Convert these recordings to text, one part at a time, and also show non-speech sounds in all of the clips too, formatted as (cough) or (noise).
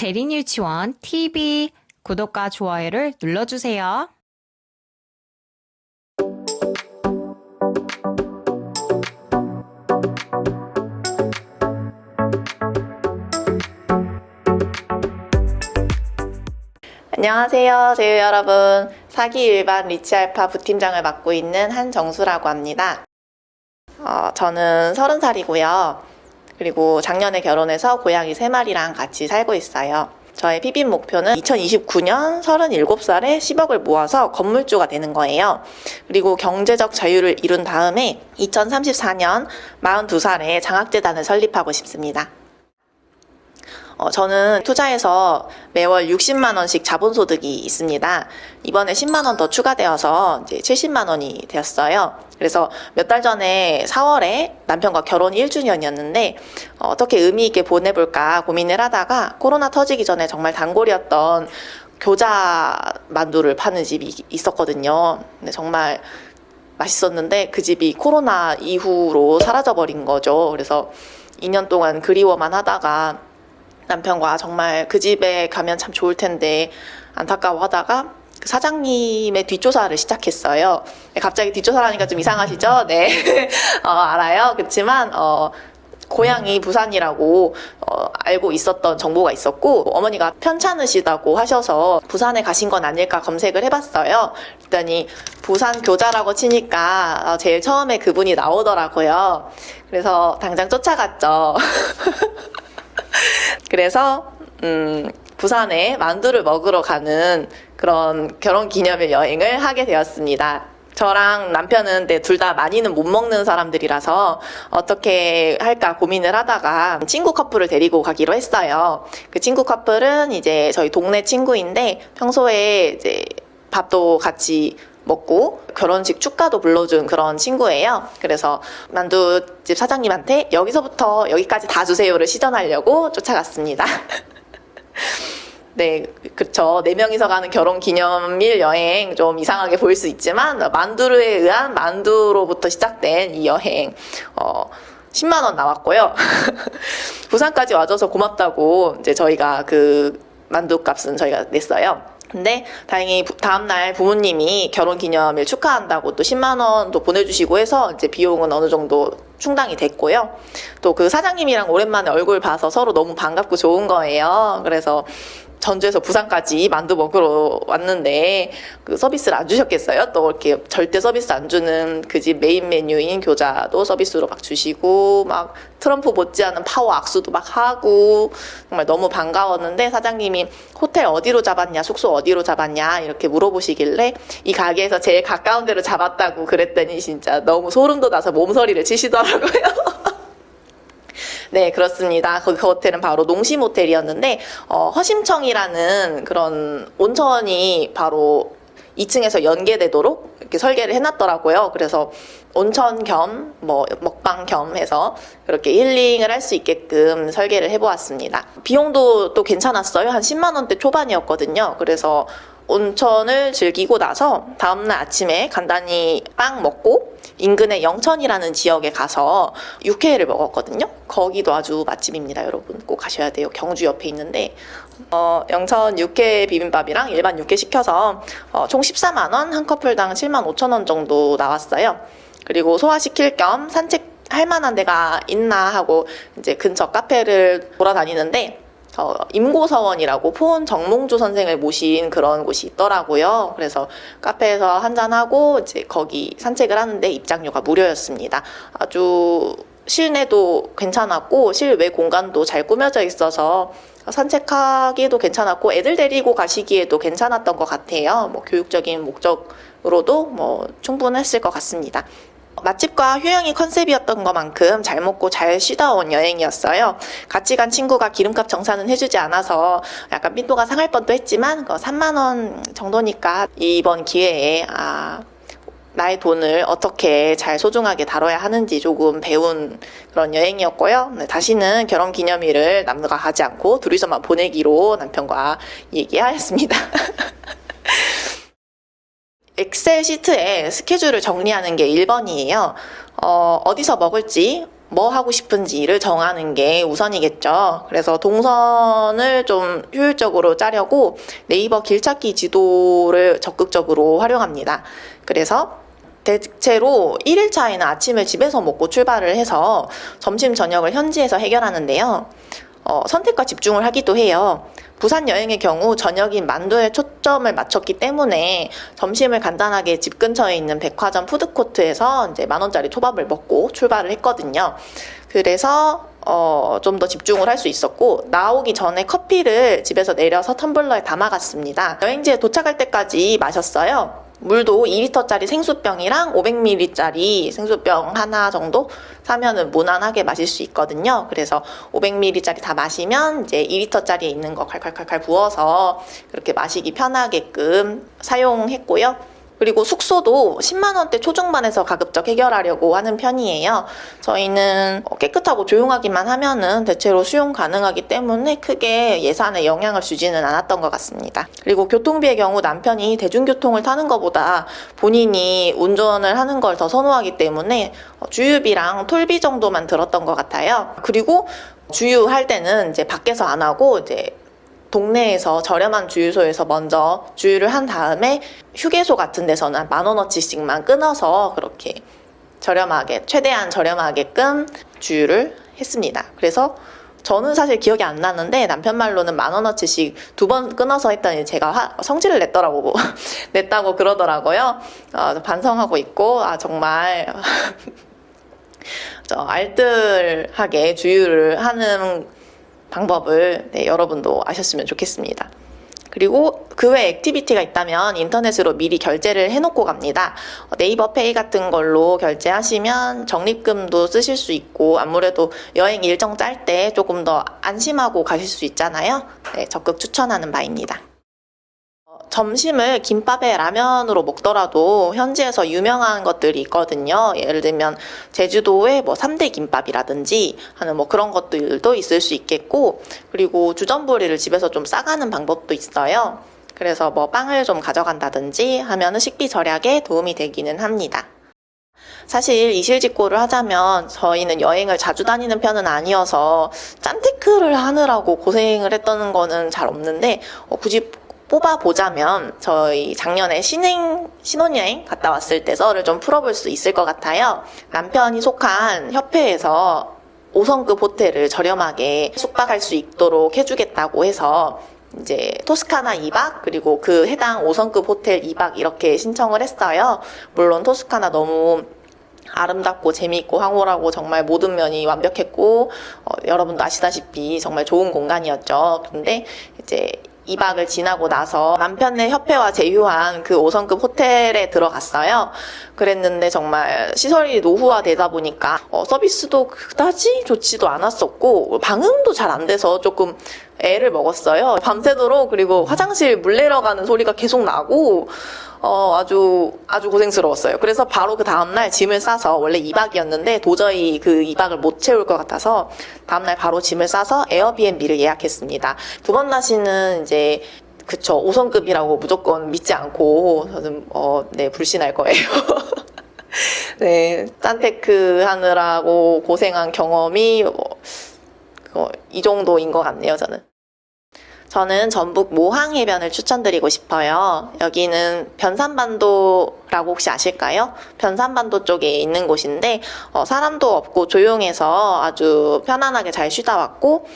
재린 유치원 TV 구독과 좋아요를 눌러주세요. 안녕하세요, 제유 여러분. 사기 일반 리치알파 부팀장을 맡고 있는 한정수라고 합니다. 어, 저는 30살이고요. 그리고 작년에 결혼해서 고양이 3마리랑 같이 살고 있어요. 저의 PB 목표는 2029년 37살에 10억을 모아서 건물주가 되는 거예요. 그리고 경제적 자유를 이룬 다음에 2034년 42살에 장학재단을 설립하고 싶습니다. 어, 저는 투자해서 매월 60만 원씩 자본소득이 있습니다. 이번에 10만 원 더 추가되어서 이제 70만 원이 되었어요. 그래서 몇 달 전에 4월에 남편과 결혼 1주년이었는데 어, 떻게 의미 있게 보내볼까 고민을 하다가 코로나 터지기 전에 정말 단골이었던 교자 만두를 파는 집이 있었거든요. 근데 정말 맛있었는데 그 집이 코로나 이후로 사라져버린 거죠. 그래서 2년 동안 그리워만 하다가 남편과 정말 그 집에 가면 참 좋을 텐데 안타까워 하다가 그 사장님의 뒷조사를 시작했어요. 네, 갑자기 뒷조사라니까 좀 이상하시죠? 네. (laughs) 어, 알아요. 그렇지만, 어, 고향이 부산이라고 어, 알고 있었던 정보가 있었고 어머니가 편찮으시다고 하셔서 부산에 가신 건 아닐까 검색을 해봤어요. 그랬더니 부산 교자라고 치니까 어, 제일 처음에 그분이 나오더라고요. 그래서 당장 쫓아갔죠. (laughs) 그래서 음, 부산에 만두를 먹으러 가는 그런 결혼 기념일 여행을 하게 되었습니다. 저랑 남편은 네, 둘다 많이는 못 먹는 사람들이라서 어떻게 할까 고민을 하다가 친구 커플을 데리고 가기로 했어요. 그 친구 커플은 이제 저희 동네 친구인데 평소에 이제 밥도 같이 먹고 결혼식 축가도 불러준 그런 친구예요. 그래서 만두집 사장님한테 여기서부터 여기까지 다 주세요를 시전하려고 쫓아갔습니다. (laughs) 네, 그렇죠. 네 명이서 가는 결혼 기념일 여행 좀 이상하게 보일 수 있지만 만두에 의한 만두로부터 시작된 이 여행 어 10만 원 나왔고요. (laughs) 부산까지 와줘서 고맙다고 이제 저희가 그 만두 값은 저희가 냈어요. 근데 다행히 부- 다음날 부모님이 결혼 기념일 축하한다고 또 10만 원도 보내주시고 해서 이제 비용은 어느 정도 충당이 됐고요. 또 그 사장님이랑 오랜만에 얼굴 봐서 서로 너무 반갑고 좋은 거예요. 그래서 전주에서 부산까지 만두 먹으러 왔는데 그 서비스를 안 주셨겠어요? 또 이렇게 절대 서비스 안 주는 그 집 메인 메뉴인 교자도 서비스로 막 주시고 막 트럼프 못지않은 파워 악수도 막 하고 정말 너무 반가웠는데 사장님이 호텔 어디로 잡았냐 숙소 어디로 잡았냐 이렇게 물어보시길래 이 가게에서 제일 가까운 데로 잡았다고 그랬더니 진짜 너무 소름 돋아서 몸서리를 치시더라고요. (laughs) 네, 그렇습니다. 그, 그 호텔은 바로 농심 호텔이었는데, 어, 허심청이라는 그런 온천이 바로 2층에서 연계되도록 이렇게 설계를 해놨더라고요. 그래서 온천 겸, 뭐, 먹방 겸 해서 그렇게 힐링을 할 수 있게끔 설계를 해보았습니다. 비용도 또 괜찮았어요. 한 10만원대 초반이었거든요. 그래서 온천을 즐기고 나서 다음날 아침에 간단히 빵 먹고 인근의 영천이라는 지역에 가서 육회를 먹었거든요. 거기도 아주 맛집입니다, 여러분. 꼭 가셔야 돼요. 경주 옆에 있는데 어, 영천 육회 비빔밥이랑 일반 육회 시켜서 어, 총 14만 원, 한 커플당 7만 5천 원 정도 나왔어요. 그리고 소화시킬 겸 산책 할 만한 데가 있나 하고 이제 근처 카페를 돌아다니는데 어, 임고서원이라고 포원 정몽주 선생을 모신 그런 곳이 있더라고요. 그래서 카페에서 한잔하고 이제 거기 산책을 하는데 입장료가 무료였습니다. 아주 실내도 괜찮았고 실외 공간도 잘 꾸며져 있어서 산책하기에도 괜찮았고 애들 데리고 가시기에도 괜찮았던 것 같아요. 뭐 교육적인 목적으로도 뭐 충분했을 것 같습니다. 맛집과 휴양이 컨셉이었던 것만큼 잘 먹고 잘 쉬다 온 여행이었어요. 같이 간 친구가 기름값 정산은 해주지 않아서 약간 빈도가 상할 뻔도 했지만 그 3만 원 정도니까 이번 기회에 아 나의 돈을 어떻게 잘 소중하게 다뤄야 하는지 조금 배운 그런 여행이었고요. 네, 다시는 결혼 기념일을 남들과 가지 않고 둘이서만 보내기로 남편과 얘기하였습니다. (laughs) 엑셀 시트에 스케줄을 정리하는 게 1번이에요. 어, 어디서 먹을지, 뭐 하고 싶은지를 정하는 게 우선이겠죠. 그래서 동선을 좀 효율적으로 짜려고 네이버 길찾기 지도를 적극적으로 활용합니다. 그래서 대체로 1일차에는 아침을 집에서 먹고 출발을 해서 점심, 저녁을 현지에서 해결하는데요. 어, 선택과 집중을 하기도 해요. 부산 여행의 경우 저녁인 만두에 초점을 맞췄기 때문에 점심을 간단하게 집 근처에 있는 백화점 푸드코트에서 이제 만 원짜리 초밥을 먹고 출발을 했거든요. 그래서 어, 좀 더 집중을 할 수 있었고 나오기 전에 커피를 집에서 내려서 텀블러에 담아갔습니다. 여행지에 도착할 때까지 마셨어요. 물도 2리터짜리 생수병이랑 500ml짜리 생수병 하나 정도 사면은 무난하게 마실 수 있거든요. 그래서 500ml짜리 다 마시면 이제 2리터짜리에 있는 거 칼칼칼칼 부어서 그렇게 마시기 편하게끔 사용했고요. 그리고 숙소도 10만 원대 초중반에서 가급적 해결하려고 하는 편이에요. 저희는 어, 깨끗하고 조용하기만 하면은 대체로 수용 가능하기 때문에 크게 예산에 영향을 주지는 않았던 것 같습니다. 그리고 교통비의 경우 남편이 대중교통을 타는 것보다 본인이 운전을 하는 걸 더 선호하기 때문에 어, 주유비랑 톨비 정도만 들었던 것 같아요. 그리고 주유할 때는 이제 밖에서 안 하고 이제 동네에서 저렴한 주유소에서 먼저 주유를 한 다음에 휴게소 같은 데서는 만 원어치씩만 끊어서 그렇게 저렴하게 최대한 저렴하게끔 주유를 했습니다. 그래서 저는 사실 기억이 안 나는데 남편 말로는 만 원어치씩 두 번 끊어서 했더니 제가 화- 성질을 냈더라고 (laughs) 냈다고 그러더라고요. 어, 반성하고 있고 아 정말 (laughs) 저 알뜰하게 주유를 하는 방법을 네, 여러분도 아셨으면 좋겠습니다. 그리고 그 외 액티비티가 있다면 인터넷으로 미리 결제를 해놓고 갑니다. 어, 네이버 페이 같은 걸로 결제하시면 적립금도 쓰실 수 있고 아무래도 여행 일정 짤 때 조금 더 안심하고 가실 수 있잖아요. 네, 적극 추천하는 바입니다. 어, 점심을 김밥에 라면으로 먹더라도 현지에서 유명한 것들이 있거든요. 예를 들면 제주도의 뭐 3대 김밥이라든지 하는 뭐 그런 것들도 있을 수 있겠고 그리고 주전부리를 집에서 좀 싸가는 방법도 있어요. 그래서 뭐 빵을 좀 가져간다든지 하면은 식비 절약에 도움이 되기는 합니다. 사실 이실직고를 하자면 저희는 여행을 자주 다니는 편은 아니어서 짠테크를 하느라고 고생을 했던 거는 잘 없는데 어, 굳이 뽑아보자면 저희 작년에 신행, 신혼여행 갔다 왔을 때 썰을 좀 풀어볼 수 있을 것 같아요. 남편이 속한 협회에서 5성급 호텔을 저렴하게 숙박할 수 있도록 해주겠다고 해서 이제 토스카나 2박 그리고 그 해당 5성급 호텔 2박 이렇게 신청을 했어요. 물론 토스카나 너무 아름답고 재미있고 황홀하고 정말 모든 면이 완벽했고 어, 여러분도 아시다시피 정말 좋은 공간이었죠. 근데 이제 2박을 지나고 나서 남편의 협회와 제휴한 그 5성급 호텔에 들어갔어요. 그랬는데 정말 시설이 노후화되다 보니까 어, 서비스도 그다지 좋지도 않았었고 방음도 잘 안 돼서 조금 애를 먹었어요. 밤새도록 그리고 화장실 물 내러 가는 소리가 계속 나고 어, 아주, 아주 고생스러웠어요. 그래서 바로 그 다음날 짐을 싸서, 원래 2박이었는데 도저히 그 2박을 못 채울 것 같아서, 다음날 바로 짐을 싸서 에어비앤비를 예약했습니다. 두 번 다시는 이제, 그쵸, 5성급이라고 무조건 믿지 않고, 저는, 어, 네, 불신할 거예요. (laughs) 네, 짠테크 하느라고 고생한 경험이, 뭐, 그거, 이 정도인 것 같네요, 저는. 저는 전북 모항 해변을 추천드리고 싶어요. 여기는 변산반도라고 혹시 아실까요? 변산반도 쪽에 있는 곳인데 어, 사람도 없고 조용해서 아주 편안하게 잘 쉬다 왔고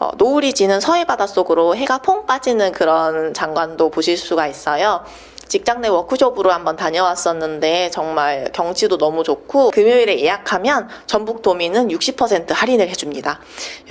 어, 노을이 지는 서해 바닷속으로 해가 퐁 빠지는 그런 장관도 보실 수가 있어요. 직장 내 워크숍으로 한번 다녀왔었는데 정말 경치도 너무 좋고 금요일에 예약하면 전북 도민은 60% 할인을 해줍니다.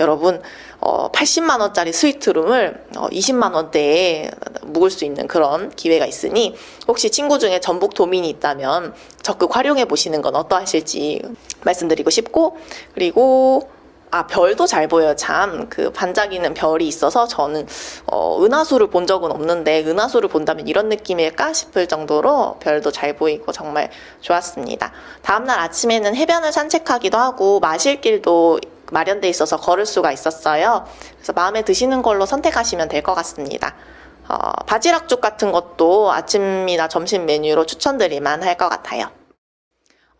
여러분 어, 80만 원짜리 스위트룸을 어, 20만 원대에 묵을 수 있는 그런 기회가 있으니 혹시 친구 중에 전북 도민이 있다면 적극 활용해 보시는 건 어떠하실지 말씀드리고 싶고 그리고 아, 별도 잘 보여요, 참. 그 반짝이는 별이 있어서 저는, 어, 은하수를 본 적은 없는데, 은하수를 본다면 이런 느낌일까 싶을 정도로 별도 잘 보이고 정말 좋았습니다. 다음날 아침에는 해변을 산책하기도 하고, 마실 길도 마련돼 있어서 걸을 수가 있었어요. 그래서 마음에 드시는 걸로 선택하시면 될 것 같습니다. 어, 바지락죽 같은 것도 아침이나 점심 메뉴로 추천드릴 만 할 것 같아요.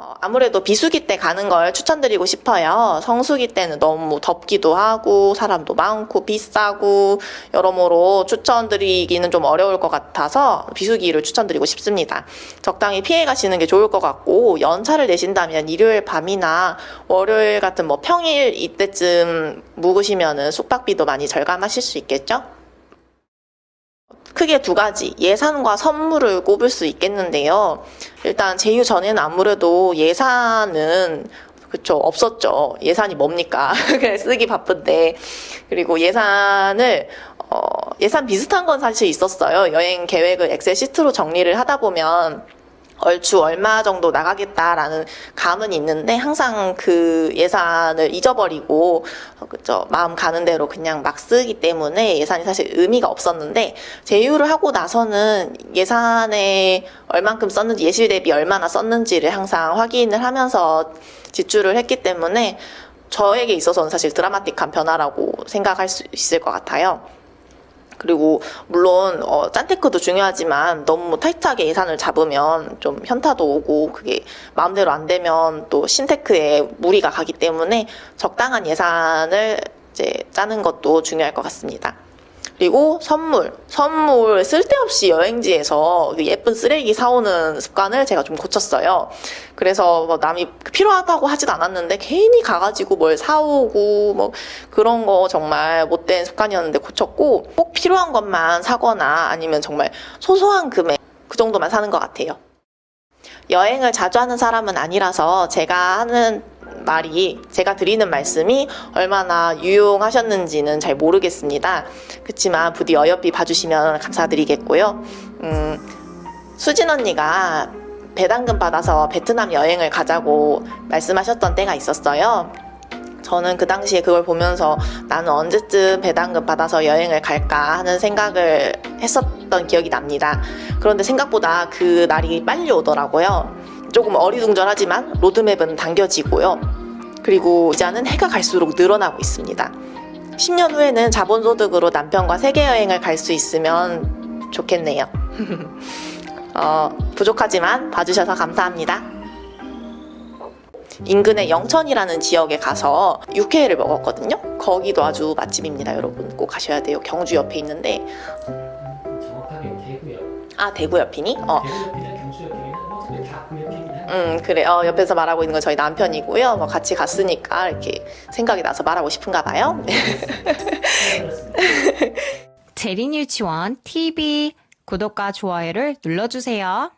어, 아무래도 비수기 때 가는 걸 추천드리고 싶어요. 성수기 때는 너무 덥기도 하고 사람도 많고 비싸고 여러모로 추천드리기는 좀 어려울 것 같아서 비수기를 추천드리고 싶습니다. 적당히 피해 가시는 게 좋을 것 같고 연차를 내신다면 일요일 밤이나 월요일 같은 뭐 평일 이때쯤 묵으시면은 숙박비도 많이 절감하실 수 있겠죠? 크게 두 가지 예산과 선물을 꼽을 수 있겠는데요. 일단 제휴 전에는 아무래도 예산은 그쵸 없었죠. 예산이 뭡니까? (laughs) 그냥 쓰기 바쁜데 그리고 예산을 어, 예산 비슷한 건 사실 있었어요. 여행 계획을 엑셀 시트로 정리를 하다 보면 얼추 얼마 정도 나가겠다라는 감은 있는데 항상 그 예산을 잊어버리고 어, 그죠 마음 가는 대로 그냥 막 쓰기 때문에 예산이 사실 의미가 없었는데 제휴를 하고 나서는 예산에 얼만큼 썼는지 예실 대비 얼마나 썼는지를 항상 확인을 하면서 지출을 했기 때문에 저에게 있어서는 사실 드라마틱한 변화라고 생각할 수 있을 것 같아요. 그리고 물론 어, 짠테크도 중요하지만 너무 타이트하게 예산을 잡으면 좀 현타도 오고 그게 마음대로 안 되면 또 신테크에 무리가 가기 때문에 적당한 예산을 이제 짜는 것도 중요할 것 같습니다. 그리고 선물, 선물 쓸데없이 여행지에서 그 예쁜 쓰레기 사오는 습관을 제가 좀 고쳤어요. 그래서 뭐 남이 필요하다고 하진 않았는데 괜히 가가지고 뭘 사오고 뭐 그런 거 정말 못된 습관이었는데 고쳤고 꼭 필요한 것만 사거나 아니면 정말 소소한 금액 그 정도만 사는 것 같아요. 여행을 자주 하는 사람은 아니라서 제가 하는 말이 제가 드리는 말씀이 얼마나 유용하셨는지는 잘 모르겠습니다. 그렇지만 부디 어여삐 봐주시면 감사드리겠고요. 음, 수진 언니가 배당금 받아서 베트남 여행을 가자고 말씀하셨던 때가 있었어요. 저는 그 당시에 그걸 보면서 나는 언제쯤 배당금 받아서 여행을 갈까 하는 생각을 했었던 기억이 납니다. 그런데 생각보다 그 날이 빨리 오더라고요. 조금 어리둥절하지만 로드맵은 당겨지고요. 그리고 이자는 해가 갈수록 늘어나고 있습니다. 10년 후에는 자본소득으로 남편과 세계 여행을 갈 수 있으면 좋겠네요. (laughs) 어, 부족하지만 봐주셔서 감사합니다. 인근의 영천이라는 지역에 가서 육회를 먹었거든요. 거기도 아주 맛집입니다, 여러분. 꼭 가셔야 돼요. 경주 옆에 있는데. 아 대구 옆이니? 어, 음 그래. 어, 옆에서 말하고 있는 건 저희 남편이고요. 뭐 같이 갔으니까 이렇게 생각이 나서 말하고 싶은가 봐요. 재린 유치원 TV 구독과 좋아요를 눌러주세요.